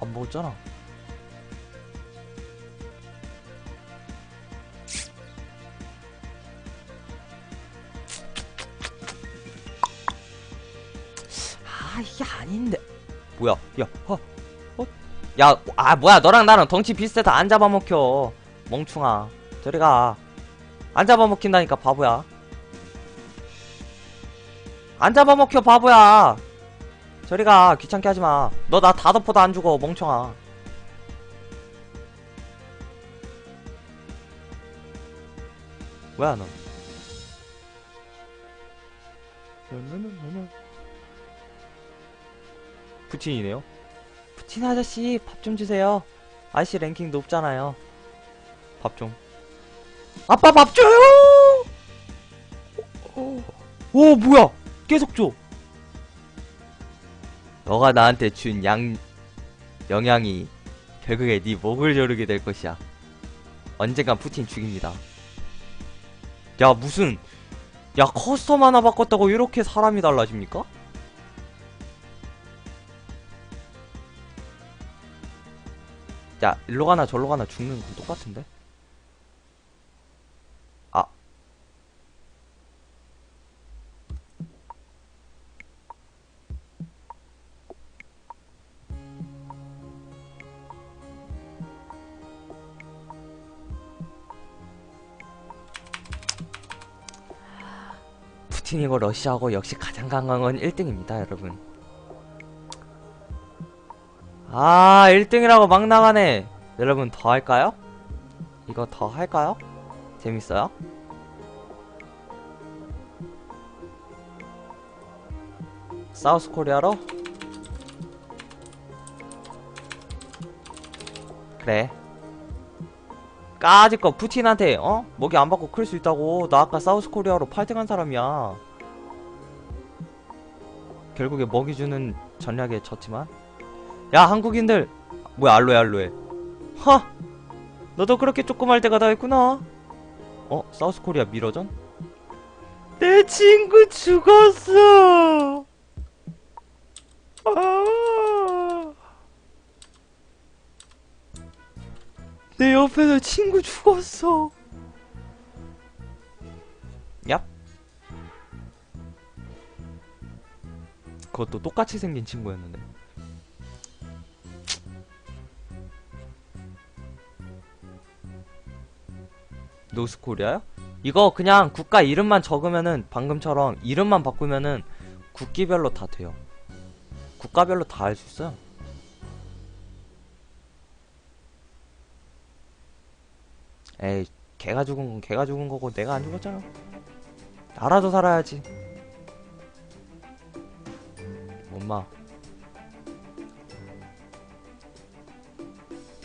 안 먹었잖아. 아 이게 아닌데. 뭐야? 야, 허, 어? 야, 아 뭐야? 너랑 나랑 덩치 비슷해서 안 잡아먹혀. 멍충아, 저리 가. 안 잡아먹힌다니까 바보야. 안 잡아먹혀 바보야. 저리 가 귀찮게 하지 마. 너 나 다 덮어도 안 죽어 멍청아. 뭐야 너? 푸틴이네요. 푸틴 아저씨 밥 좀 주세요. 아저씨 랭킹 높잖아요. 밥 좀. 아빠 밥 줘요. 오, 오 뭐야? 계속 줘. 너가 나한테 준 양 영향이 결국에 네 목을 조르게 될 것이야. 언젠간 푸틴 죽입니다. 야 무슨 야 커스텀 하나 바꿨다고 이렇게 사람이 달라집니까? 야 일로 가나 절로 가나 죽는 건 똑같은데? 푸틴이고 러시아고 역시 가장 강한 건 1등입니다 여러분 아 1등이라고 막 나가네 여러분 더 할까요? 이거 더 할까요? 재밌어요? 사우스 코리아로? 그래 까짓거 푸틴한테 어? 먹이 안 받고 클 수 있다고. 나 아까 사우스 코리아로 8등한 사람이야. 결국에 먹이 주는 전략에 졌지만. 야 한국인들! 뭐야 알로에 알로에. 하! 너도 그렇게 조그말 때가 다 있구나. 어? 사우스 코리아 미러전? 내 친구 죽었어 옆에서 친구 죽었어 얍 그것도 똑같이 생긴 친구였는데 노스코리아요? 이거 그냥 국가 이름만 적으면은 방금처럼 이름만 바꾸면은 국기별로 다 돼요. 국가별로 다 할 수 있어요. 에이, 걔가 죽은 건 걔가 죽은 거고 내가 안 죽었잖아. 알아서 살아야지. 엄마.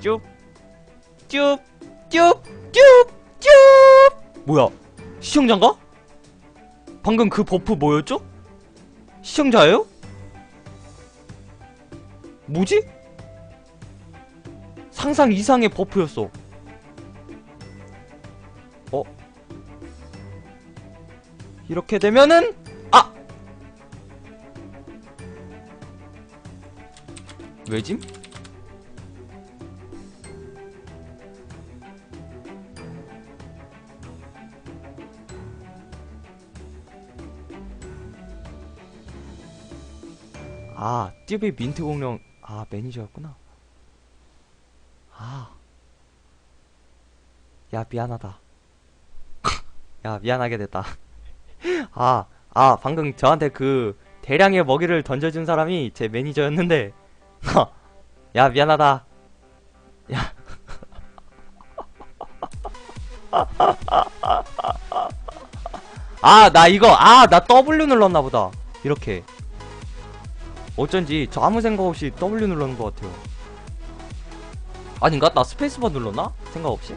쭉, 쭉, 쭉, 쭉. 쭉! 뭐야? 시청자인가? 방금 그 버프 뭐였죠? 시청자예요? 뭐지? 상상 이상의 버프였어. 어? 이렇게 되면은 아! 왜짐? 아, 띠비 민트 공룡, 아, 매니저였구나. 아. 야, 미안하다. 야, 미안하게 됐다. 아, 아, 방금 저한테 그 대량의 먹이를 던져준 사람이 제 매니저였는데, 야, 미안하다. 야. 아, 나 이거, 아, 나 W 눌렀나 보다. 이렇게. 어쩐지 저 아무 생각 없이 W 눌렀는 것 같아요. 아닌가? 나 스페이스바 눌렀나? 생각 없이?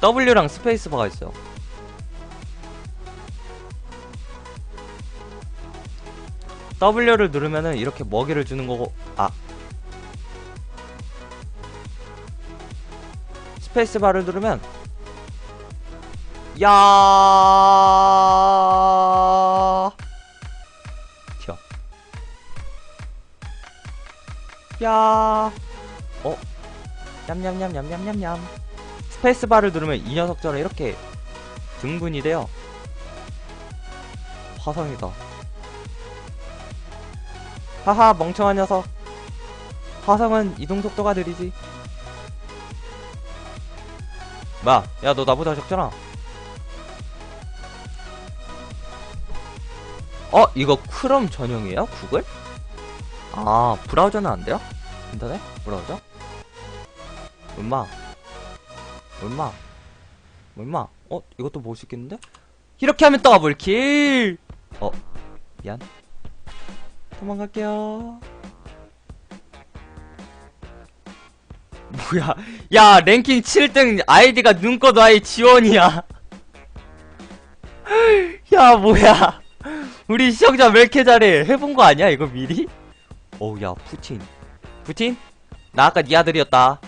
W랑 스페이스바가 있어요. W를 누르면은 이렇게 먹이를 주는 거고, 아. 스페이스바를 누르면, 야. 튀어. 야, 어, 냠냠냠냠냠냠냠. 스페이스바를 누르면 이 녀석처럼 이렇게 등분이 돼요. 화성이다. 하하, 멍청한 녀석. 화성은 이동 속도가 느리지. 뭐야, 야, 너 나보다 적잖아. 어, 이거 크롬 전용이에요? 구글? 아, 브라우저는 안 돼요? 인터넷? 브라우저? 얼마? 얼마? 얼마? 어, 이것도 볼수 있겠는데? 이렇게 하면 더블 킬! 어, 미안. 도망갈게요. 뭐야. 야, 랭킹 7등 아이디가 눈꽃 아이 지원이야. 야, 뭐야. 우리 시청자 왜 이렇게 잘해? 해본 거 아니야, 이거 미리? 어우, 야, 푸틴. 푸틴? 나 아까 네 아들이었다.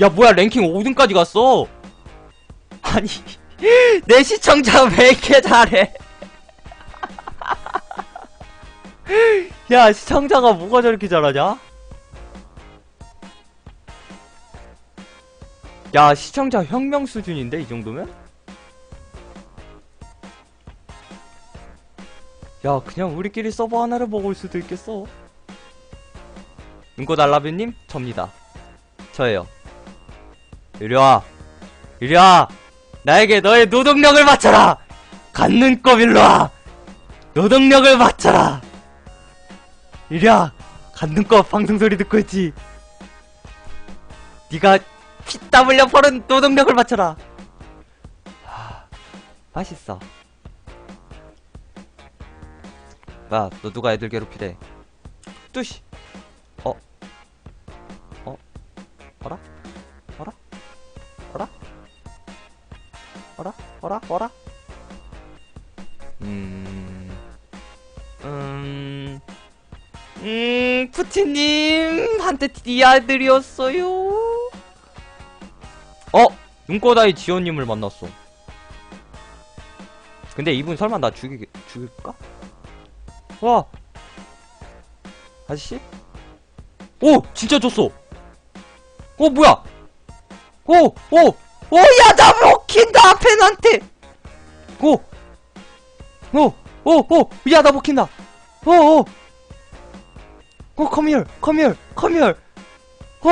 야, 뭐야, 랭킹 5등까지 갔어? 아니, 내 시청자 왜 이렇게 잘해? 야, 시청자가 뭐가 저렇게 잘하냐? 야, 시청자 혁명 수준인데, 이 정도면? 야, 그냥 우리끼리 서버 하나를 먹을 수도 있겠어. 눈꽃 알라뷰님, 접니다. 저예요. 이리와. 이리와. 나에게 너의 노동력을 바쳐라! 갖는꺼 일로와! 노동력을 바쳐라! 이리와! 갖는꺼 방송 소리 듣고 있지? 네가 피땀 흘려 버는 노동력을 바쳐라! 하, 맛있어. 야, 너 누가 애들 괴롭히래? 뚜시! 어? 어? 어라? 어라? 어라? 어라? 어라? 어라? 음... 음... 음... 푸티님! 한테 네 아들이었어요? 어? 눈꽃아이 지원님을 만났어. 근데 이분 설마 나 죽이, 죽일까? 와! 아저씨? 오! 진짜 줬어! 어, 뭐야! 오! 오! 오! 야, 나 먹힌다! 나한테! 오! 오! 오! 오! 야, 나 먹힌다! 오! 오! 오, come here! come here! come here! 오!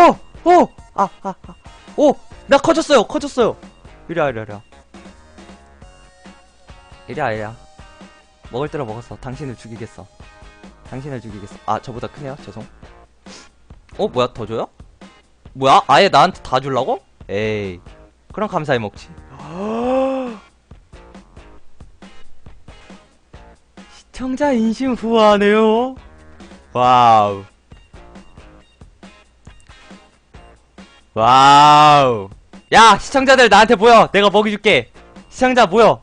오! 아, 아, 아. 오! 나 커졌어요! 커졌어요! 이리와, 이리와, 이리와. 이리와, 이리와. 먹을 대로 먹었어. 당신을 죽이겠어. 당신을 죽이겠어. 아, 저보다 크네요. 죄송. 어, 뭐야? 더 줘요? 뭐야? 아예 나한테 다 주려고? 에이. 그럼 감사히 먹지. 시청자 인심 후하네요. 와우. 와우. 야, 시청자들 나한테 모여. 내가 먹여줄게. 시청자 모여.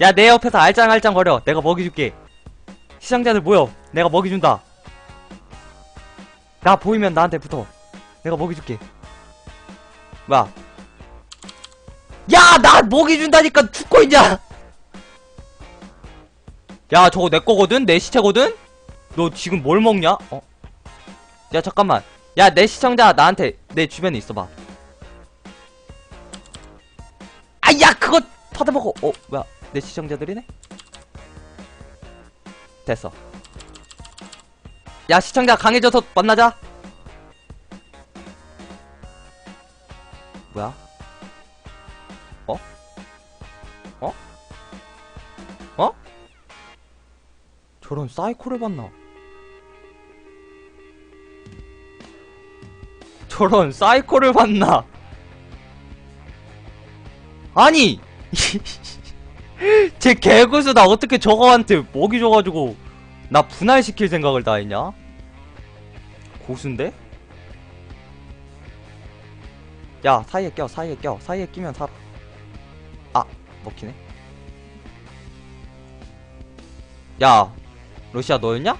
야, 내 옆에서 알짱알짱 거려. 내가 먹여줄게. 시청자들 모여. 내가 먹여준다. 나 보이면 나한테 붙어. 내가 먹여줄게. 뭐야? 야, 나 먹여준다니까 죽고 있냐? 야, 저거 내 거거든? 내 시체거든? 너 지금 뭘 먹냐? 어? 야, 잠깐만. 야, 내 시청자 나한테 내 주변에 있어봐. 아, 야, 그거 받아먹어. 어, 뭐야? 내 시청자들이네? 됐어. 야, 시청자 강해져서 만나자. 뭐야? 어? 어? 어? 저런 사이코를 봤나? 저런 사이코를 봤나? 아니! 제 개구수 나 어떻게 저거한테 먹이 줘가지고 나 분할시킬 생각을 다 했냐? 고수인데? 야 사이에 껴 사이에 껴 사이에 끼면 살아 아 먹히네 야 러시아 너였냐?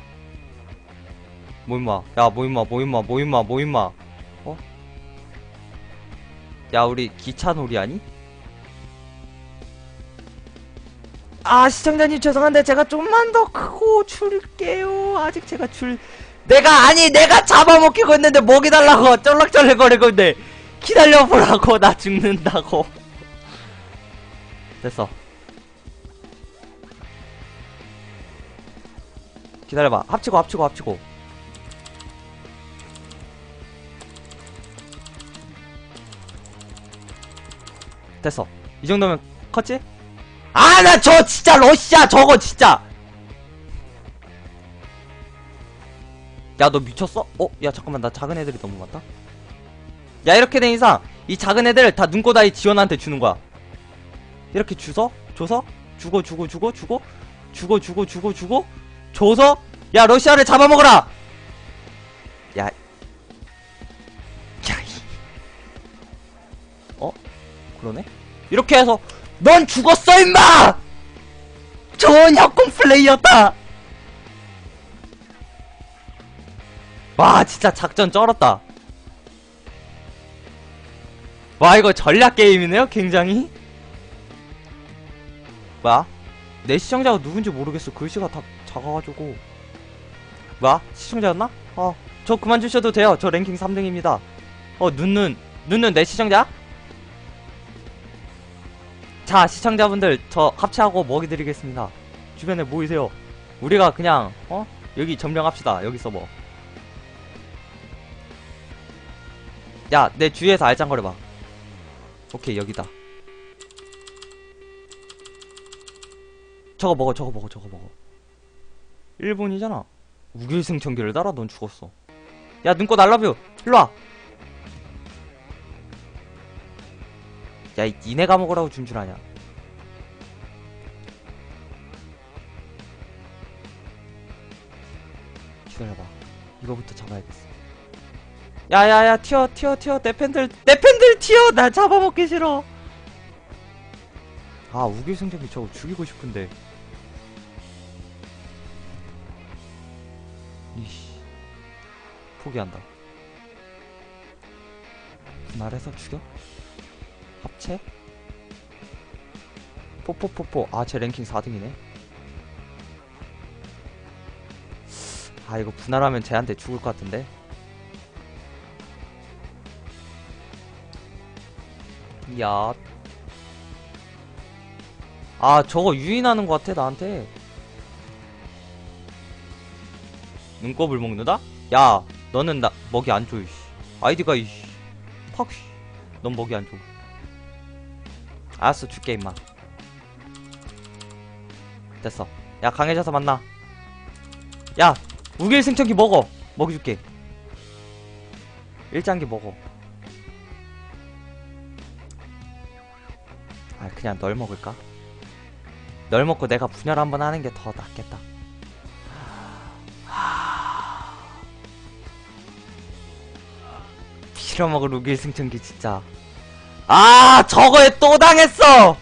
뭐 임마 야 뭐 임마 뭐 임마 뭐 임마 뭐 임마 어? 야 우리 기차놀이 아니? 아 시청자님 죄송한데 제가 좀만 더 크고 줄게요. 아직 제가 줄 내가 아니 내가 잡아먹히고 있는데 먹이 달라고 쩔락쩔락거리고 있는데 기다려보라고 나 죽는다고. 됐어. 기다려봐. 합치고 합치고 합치고 됐어 이 정도면 컸지? 아 나 저 진짜 러시아 저거 진짜. 야 너 미쳤어? 어? 야 잠깐만 나 작은 애들이 너무 많다. 야 이렇게 된 이상 이 작은 애들 다 눈꼬다이 지원한테 주는 거야. 이렇게 주서? 줘서? 주고 주고 주고 주고? 주고 주고 주고 주고? 줘서? 야 러시아를 잡아먹어라 그러네? 이렇게 해서 넌 죽었어 임마! 좋은 협공 플레이였다! 와 진짜 작전 쩔었다 와 이거 전략 게임이네요 굉장히 뭐야? 내 시청자가 누군지 모르겠어 글씨가 다 작아가지고 뭐야? 시청자였나? 어저 그만 주셔도 돼요 저 랭킹 3등입니다 어 눈눈 눈눈 내 시청자? 자 시청자분들 저 합체하고 먹이 드리겠습니다. 주변에 모이세요? 우리가 그냥 어? 여기 점령합시다. 여기 서버 야내 주위에서 알짱거려봐. 오케이 여기다. 저거 먹어 저거 먹어 저거 먹어. 일본이잖아. 우길승천기를 따라 넌 죽었어. 야 눈꽃 알라뷰. 일로와 야, 이 니네가 먹으라고 준줄 아냐? 기다려봐. 이거부터 잡아야겠어. 야, 야, 야, 튀어, 튀어, 튀어. 내 팬들, 내 팬들 튀어! 나 잡아먹기 싫어! 아, 우길승전기 저거 죽이고 싶은데. 이씨. 포기한다. 말해서 죽여? 합체? 포포포포 아 제 랭킹 4등이네 아 이거 분할하면 쟤한테 죽을 것 같은데 야. 아 저거 유인하는 것 같아 나한테 눈곱을 먹는다? 야 너는 나 먹이 안 줘, 이씨. 아이디가 이씨. 팍, 씨. 넌 먹이 안 줘. 알았어, 줄게, 임마. 됐어. 야, 강해져서 만나. 야, 우길 승천기 먹어. 먹이 줄게. 일장기 먹어. 아, 그냥 널 먹을까? 널 먹고 내가 분열 한번 하는 게 더 낫겠다. 빌어먹을 우길 승천기 진짜 아 저거에 또 당했어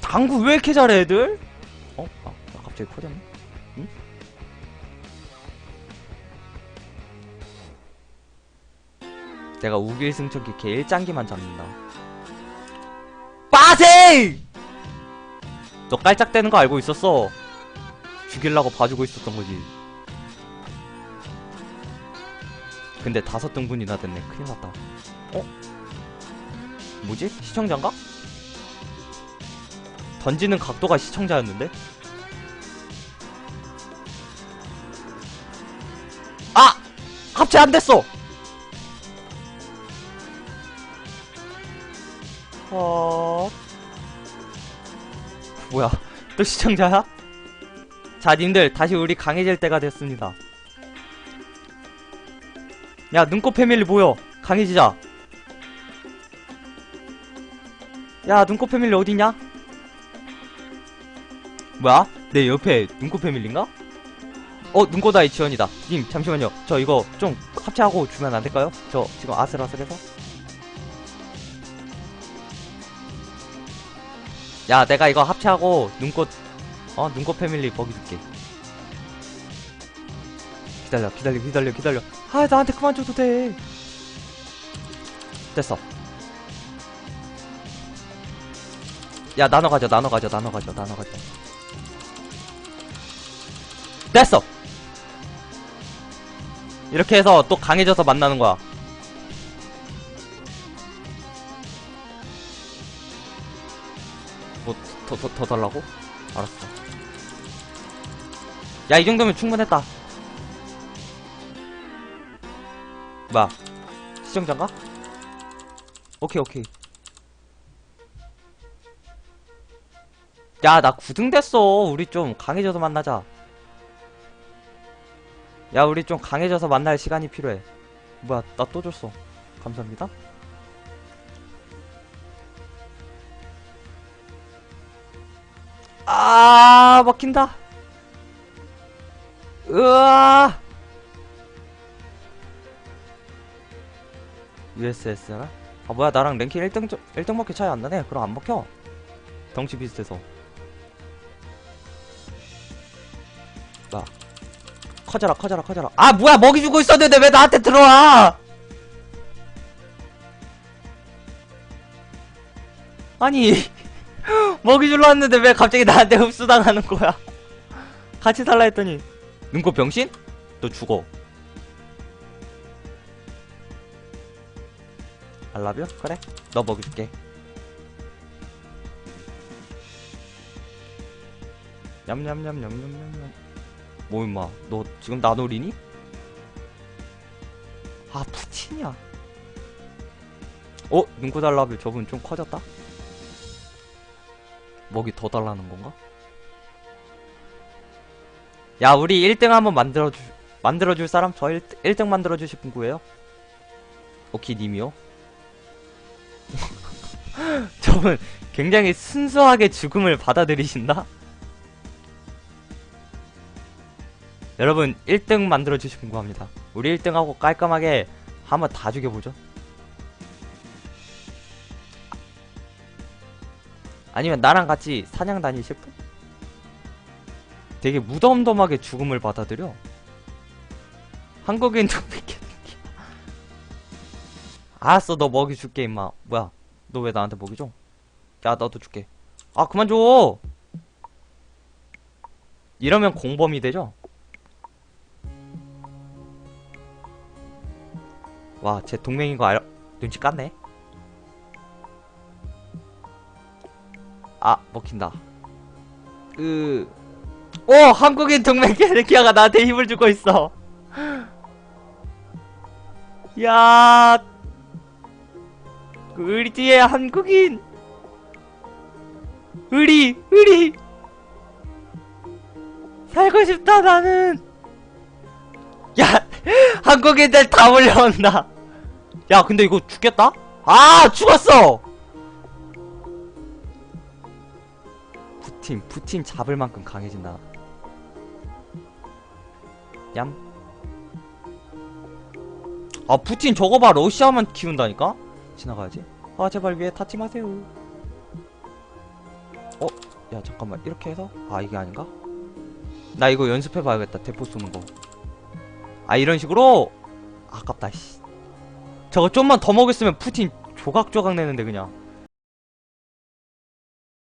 당구 왜 이렇게 잘해 애들? 어? 아, 아, 갑자기 커졌네 응? 내가 우길 승천기 걔 일장기만 잡는다 빠세! 너 깔짝대는 거 알고 있었어 죽일라고 봐주고 있었던 거지. 근데 다섯 등분이나 됐네. 큰일 났다. 어? 뭐지? 시청자인가? 던지는 각도가 시청자였는데? 아! 합체 안 됐어! 어... 뭐야? 또 시청자야? 자, 님들 다시 우리 강해질 때가 됐습니다. 야, 눈꽃 패밀리 모여. 강해지자. 야, 눈꽃 패밀리 어디냐? 뭐야? 내 옆에 눈꽃 패밀리인가? 어, 눈꽃아이 지원이다. 님, 잠시만요. 저 이거 좀 합체하고 주면 안 될까요? 저 지금 아슬아슬해서. 야, 내가 이거 합체하고 눈꽃 어 눈꽃 패밀리 먹이 줄게 기다려 기다려 기다려 기다려 아 나한테 그만 줘도 돼. 됐어. 야 나눠 가져 나눠 가져 나눠 가져 나눠 가져. 됐어! 이렇게 해서 또 강해져서 만나는 거야. 뭐더 더 더 달라고? 알았어. 야 이 정도면 충분했다 뭐야 시청자인가? 오케이 오케이 야, 나 9등 됐어. 우리 좀 강해져서 만나자. 야, 우리 좀 강해져서 만날 시간이 필요해. 뭐야, 나 또 줬어. 감사합니다. 아, 먹힌다. 으아. USSR? 아, 뭐야, 나랑 랭킹 1등, 1등 먹기 차이 안 나네. 그럼 안 먹혀. 덩치 비슷해서. 나 커져라 커져라 커져라 아 뭐야 먹이 주고 있었는데 왜 나한테 들어와 아니 먹이 줄러 왔는데 왜 갑자기 나한테 흡수당하는 거야 같이 살라 했더니 눈꽃 병신? 너 죽어 알라뷰? 그래 너 먹여줄게 냠냠냠냠냠냠냠 뭐 임마 너 지금 나 노리니? 아 푸틴이야 어? 눈코 달라뷰 저분 좀 커졌다? 먹이 더 달라는 건가? 야 우리 1등 한번 만들어주 만들어줄 사람? 저 1, 1등 만들어주실 분 구해요? 오케이 님이요? 저분 굉장히 순수하게 죽음을 받아들이신다? 여러분 1등 만들어 주시면 궁금합니다. 우리 1등하고 깔끔하게 한번 다 죽여보죠. 아니면 나랑 같이 사냥 다니실 분? 되게 무덤덤하게 죽음을 받아들여. 한국인도 믿게 알았어, 너 먹이 줄게, 임마. 뭐야? 너 왜 나한테 먹이 줘? 야, 너도 줄게. 아, 그만 줘! 이러면 공범이 되죠? 와, 제 동맹인 거 알, 눈치 깠네. 아, 먹힌다. 으, 오! 한국인 동맹 게르키아가 나한테 힘을 주고 있어. 야, 그 의리지의 한국인. 의리, 의리. 살고 싶다, 나는. 야, 한국인들 다 몰려온다. 야, 근데 이거 죽겠다? 아, 죽었어! 푸틴, 푸틴 잡을 만큼 강해진다. 얌. 아, 푸틴 저거 봐. 러시아만 키운다니까? 지나가야지. 아, 제발 위에 타지 마세요. 어? 야, 잠깐만. 이렇게 해서? 아, 이게 아닌가? 나 이거 연습해봐야겠다. 대포 쏘는 거. 아, 이런 식으로? 아깝다, 씨. 저거 좀만 더 먹였으면 푸틴 조각조각 내는데, 그냥.